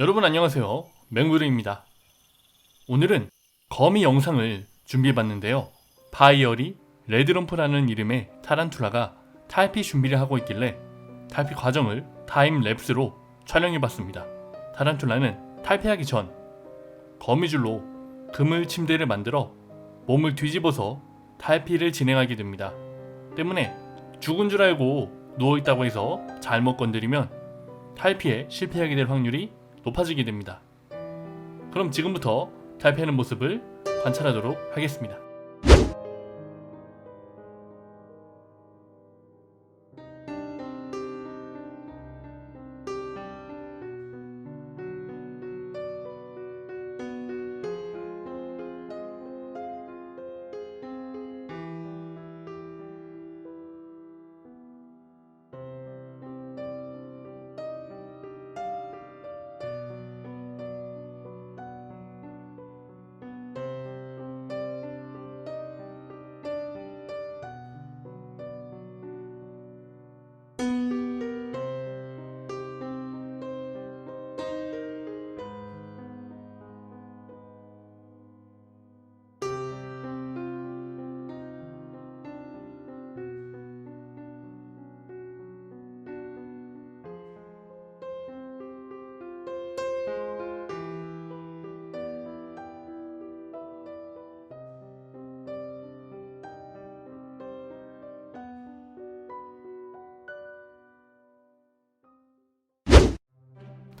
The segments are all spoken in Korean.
여러분 안녕하세요. 맹구르입니다. 오늘은 거미 영상을 준비해봤는데요. 바이어리 레드럼프라는 이름의 타란툴라가 탈피 준비를 하고 있길래 탈피 과정을 타임랩스로 촬영해봤습니다. 타란툴라는 탈피하기 전 거미줄로 그물 침대를 만들어 몸을 뒤집어서 탈피를 진행하게 됩니다. 때문에 죽은 줄 알고 누워있다고 해서 잘못 건드리면 탈피에 실패하게 될 확률이 높아지게 됩니다. 그럼 지금부터 탈피하는 모습을 관찰하도록 하겠습니다.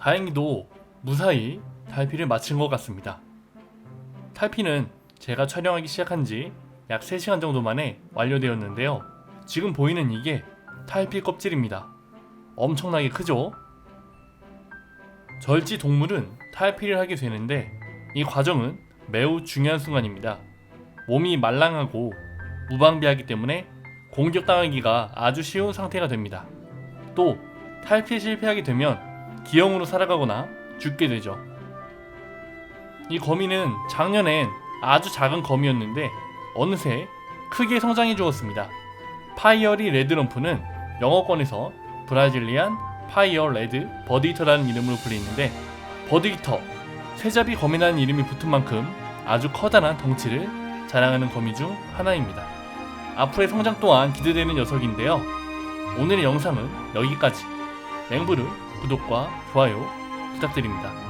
다행히도 무사히 탈피를 마친 것 같습니다. 탈피는 제가 촬영하기 시작한 지 약 3시간 정도 만에 완료되었는데요. 지금 보이는 이게 탈피 껍질입니다. 엄청나게 크죠? 절지 동물은 탈피를 하게 되는데 이 과정은 매우 중요한 순간입니다. 몸이 말랑하고 무방비하기 때문에 공격당하기가 아주 쉬운 상태가 됩니다. 또 탈피에 실패하게 되면 기형으로 살아가거나 죽게 되죠. 이 거미는 작년엔 아주 작은 거미였는데 어느새 크게 성장해 주었습니다. 파이어리 레드럼프는 영어권에서 브라질리안 파이어 레드 버디터라는 이름으로 불리는데 버디터 쇠잡이 거미라는 이름이 붙은 만큼 아주 커다란 덩치를 자랑하는 거미 중 하나입니다. 앞으로의 성장 또한 기대되는 녀석인데요. 오늘의 영상은 여기까지. 맹부를 구독과 좋아요 부탁드립니다.